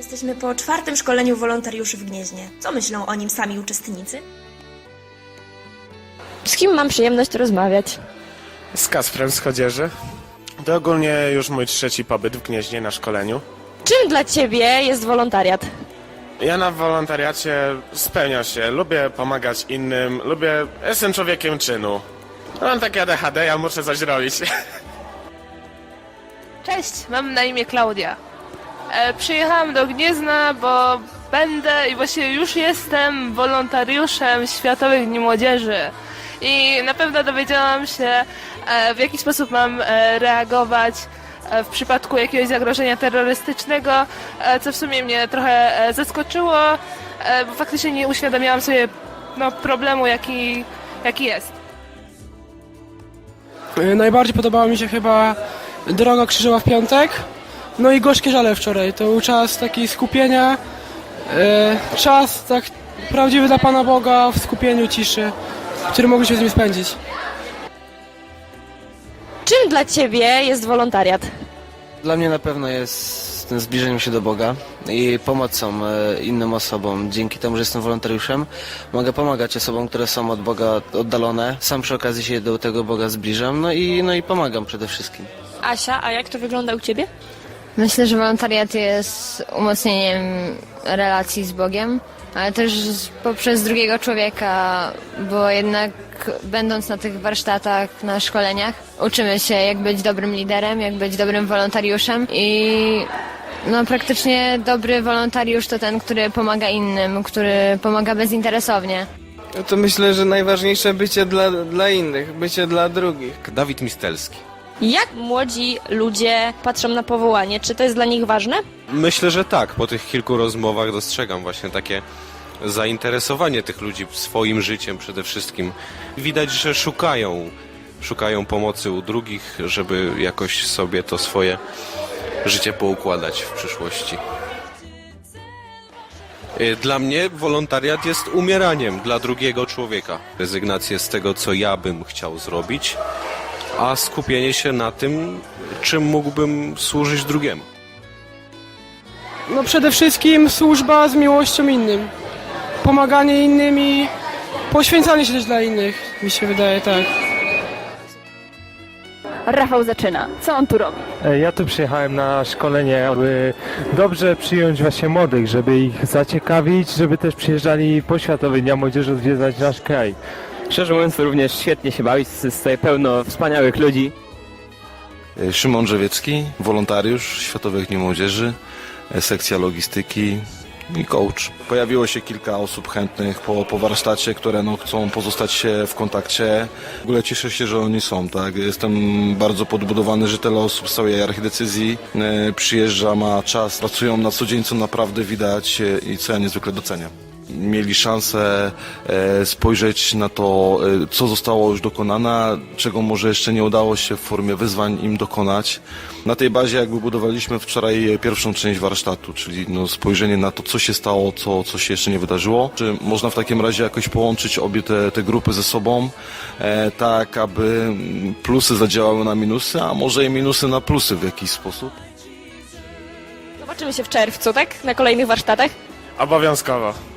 Jesteśmy po czwartym szkoleniu wolontariuszy w Gnieźnie. Co myślą o nim sami uczestnicy? Z kim mam przyjemność rozmawiać? Z Kasprem z Chodzieży. To ogólnie już mój trzeci pobyt w Gnieźnie na szkoleniu. Czym dla ciebie jest wolontariat? Ja na wolontariacie spełniam się, lubię pomagać innym, lubię, jestem człowiekiem czynu. Mam takie ADHD, ja muszę coś robić. Cześć, mam na imię Klaudia. E, przyjechałam do Gniezna, bo będę i właściwie już jestem wolontariuszem Światowych Dni Młodzieży. I na pewno dowiedziałam się, e, w jaki sposób mam e, reagować w przypadku jakiegoś zagrożenia terrorystycznego, co w sumie mnie trochę zaskoczyło, bo faktycznie nie uświadamiałam sobie no, problemu, jaki, jaki jest. Najbardziej podobała mi się chyba droga krzyżowa w piątek. No i gorzkie żale wczoraj. To był czas taki skupienia. y, Czas tak prawdziwy dla Pana Boga w skupieniu ciszy, który mogliśmy z nim spędzić. Czym dla ciebie jest wolontariat? Dla mnie na pewno jest tym zbliżeniem się do Boga i pomocą e, innym osobom. Dzięki temu, że jestem wolontariuszem, mogę pomagać osobom, które są od Boga oddalone. Sam przy okazji się do tego Boga zbliżam, no i, no i pomagam przede wszystkim. Asia, a jak to wygląda u ciebie? Myślę, że wolontariat jest umocnieniem relacji z Bogiem, ale też poprzez drugiego człowieka, bo jednak będąc na tych warsztatach, na szkoleniach, uczymy się jak być dobrym liderem, jak być dobrym wolontariuszem i no praktycznie dobry wolontariusz to ten, który pomaga innym, który pomaga bezinteresownie. No to myślę, że najważniejsze bycie dla, dla innych, bycie dla drugich. Dawid Mistelski. Jak młodzi ludzie patrzą na powołanie? Czy to jest dla nich ważne? Myślę, że tak. Po tych kilku rozmowach dostrzegam właśnie takie zainteresowanie tych ludzi swoim życiem przede wszystkim. Widać, że szukają, szukają pomocy u drugich, żeby jakoś sobie to swoje życie poukładać w przyszłości. Y, Dla mnie wolontariat jest umieraniem dla drugiego człowieka. Rezygnację z tego, co ja bym chciał zrobić, a skupienie się na tym, czym mógłbym służyć drugiemu. No przede wszystkim służba z miłością innym. Pomaganie innym i poświęcanie się też dla innych, mi się wydaje, tak. Rafał zaczyna. Co on tu robi? E, Ja tu przyjechałem na szkolenie, aby dobrze przyjąć właśnie młodych, żeby ich zaciekawić, żeby też przyjeżdżali po Światowy Dnia Młodzieży odwiedzać nasz kraj. Szczerze mówiąc, również świetnie się bawić. Jest tutaj pełno wspaniałych ludzi. Szymon Drzewiecki, wolontariusz Światowych Dni Młodzieży, e, sekcja logistyki i coach. Pojawiło się kilka osób chętnych po, po warsztacie, które no, chcą pozostać w kontakcie. W ogóle cieszę się, że oni są, tak. Jestem bardzo podbudowany, że tyle osób z całej archidecyzji e, przyjeżdża, ma czas, pracują na co dzień, co naprawdę widać e, i co ja niezwykle doceniam. Mieli szansę e, spojrzeć na to, e, co zostało już dokonane, czego może jeszcze nie udało się w formie wyzwań im dokonać. Na tej bazie jakby budowaliśmy wczoraj pierwszą część warsztatu, czyli no, spojrzenie na to, co się stało, co, co się jeszcze nie wydarzyło. Czy można w takim razie jakoś połączyć obie te, te grupy ze sobą, e, tak aby plusy zadziałały na minusy, a może i minusy na plusy w jakiś sposób? Zobaczymy się w czerwcu, tak? Na kolejnych warsztatach. Obowiązkowo.